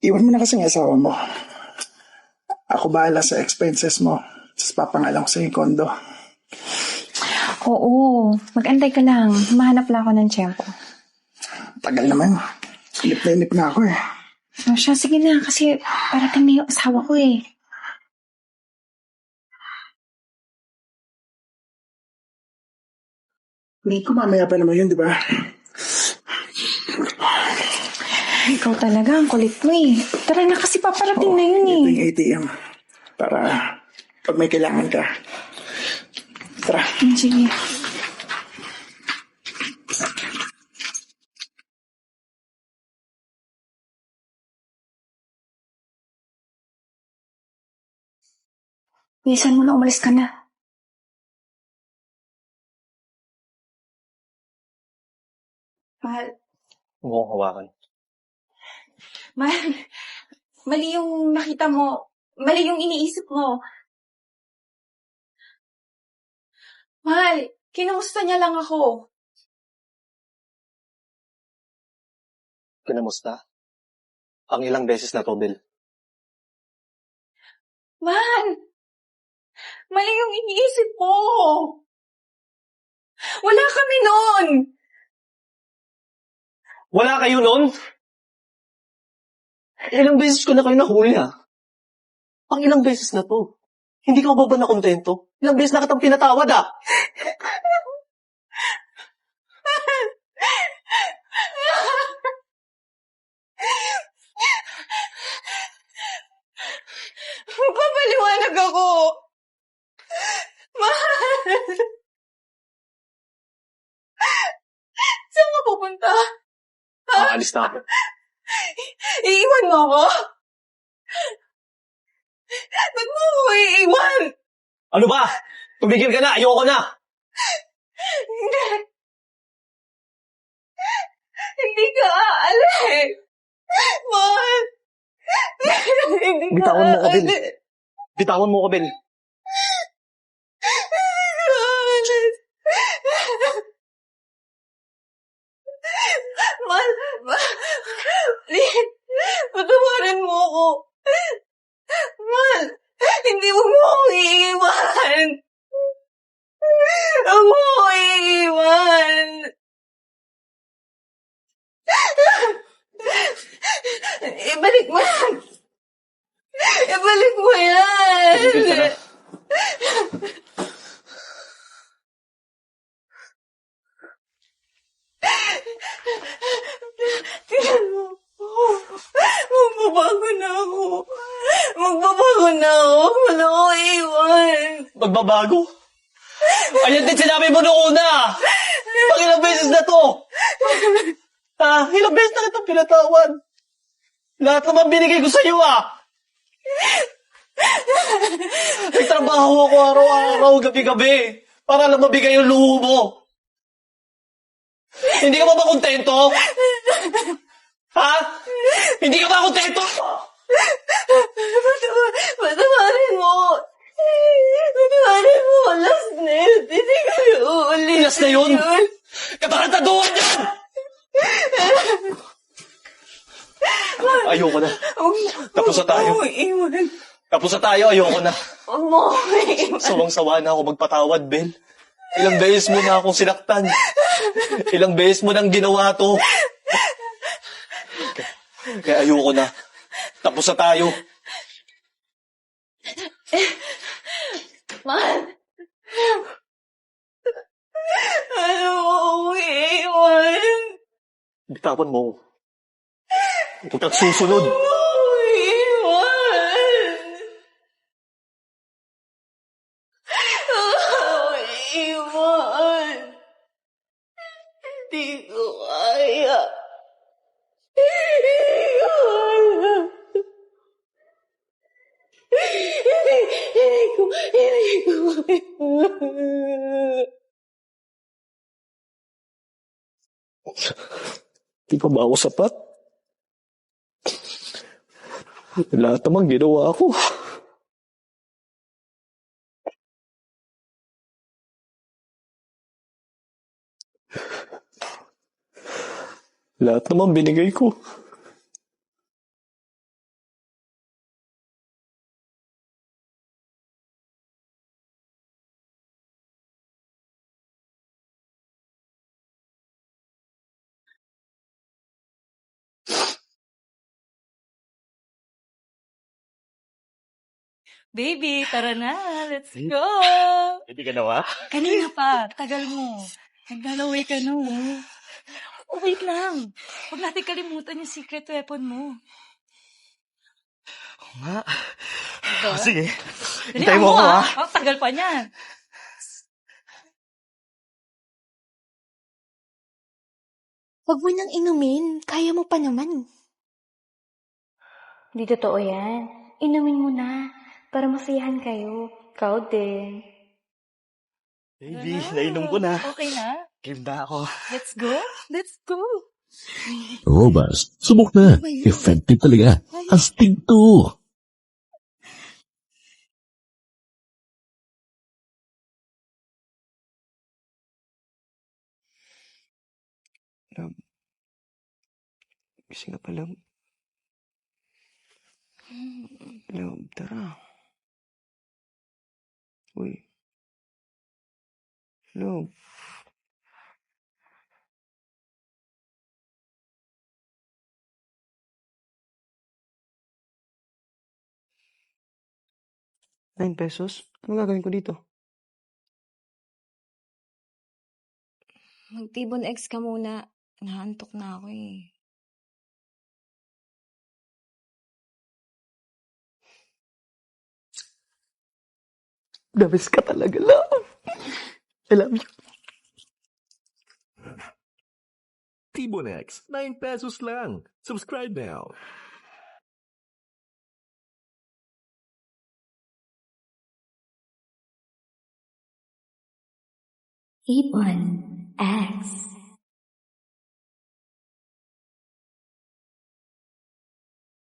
Iwan mo na kasi ang asawa mo. Ako bahala sa expenses mo. Tapos papangalan ko sa yung kondo. Oo, mag-antay ka lang. Mahanap lang ako ng tiyempo. Tagal naman. Inip na inip na ako eh. O siya, sige na, kasi parating na yung asawa ko eh. Hindi ko mamaya pa naman yun, di ba? Ikaw talaga, ang kulit mo eh. Tara na kasi paparating na yun eh. Ito yung ATM. Para pag may kailangan ka. Tara. Mm, Sige. Bilisan mo na, umalis ka na. Mahal, Huwag hawakan. Mahal, mali yung nakita mo. Mali yung iniisip mo. Mahal, kinumusta niya lang ako. Kinamusta? Ang ilang beses na to, Bill. Man! Mali yung iniisip mo! Wala kami noon! Wala kayo nun? Ilang beses ko na kayo nahuli, ha? Ang ilang beses na to. Hindi ka ba ba na kontento? Ilang beses na kitang pinatawad, ah! Papaliwanag ako! Mahal! Saan ka pupunta? Aalis na ako. Iiwan mo ako? Ba't mo ako iiwan? Ano ba? Tumigil ka na! Ayoko na! Hindi. Hindi ka aalis. Mahal. Hindi ka Bitawan mo ko, Bill. aalis. Bitawan mo ko, Bill. Mahal, mahal, please, patawarin mo ako. Mahal, hindi mo mo ako iiwan. Huwag mo ako iiwan. Ibalik mo yan. Ibalik mo yan. Tumigil ka na. Tingnan mo. Magbabago na ako. Magbabago na ako. Wala ko iwan. Magbabago? Ayan din sinabi mo noong una! Pang ilang beses na to! Ha? Ilang beses na kitang pinatawan? Lahat naman binigay ko sa'yo, ah! Nagtrabaho ako araw-araw, gabi-gabi, para lang mabigay yung luho mo. Hindi ka ba ba kontento? Ha? Hindi ka ba kontento? Patawa- Patawarin mo. Patawarin mo. Last na yun. Hindi ko uulit. Last na yun? Katarataduhan yan! Ayoko na. Tapos na tayo. Tapos na tayo, ayoko na. Sawang-sawa na ako magpatawad, Bel. Ilang beses mo na akong sinaktan. Ilang beses mo nang ginawa to. Kaya, kaya ayoko na. Tapos na tayo. Mahal. Ano ako iwan? Bitawan mo. Huwag kang susunod. Huwag mo ako iwan. Huwag mo ako iwan. Hindi ko kaya. Hindi ko kaya. Hindi, hindi ko, hindi ko kaya. Di pa ba ako sapat? Lahat naman ginawa ko. Lahat naman binigay ko. Baby, tara na. Let's go. Hindi ka nawa? Kanina pa. Tagal mo. Naglalaway ka no. Oh, wait lang. Huwag natin kalimutan yung secret weapon mo. nga. Diba? Sige. Dali, Hintayin mo ako, ako, ah. ah. Oh, tagal pa niyan. Huwag mo nang inumin. Kaya mo pa naman. Di totoo yan. Inumin mo na. Para masayahan kayo. Proud din. Baby, Tara na. nainom ko na. Okay na? Game na ako. Let's go. Let's go. Robust. Subok na. Effective talaga. Astig to. Love. Gising ka pa, love. Love, Uy. Love. Nine pesos? Ano gagawin ko dito? Mag-tibon X ka muna. Naantok na ako eh. The best ka talaga, love. I love you. T-Bonex. 9 pesos lang. Subscribe now. Ibon X.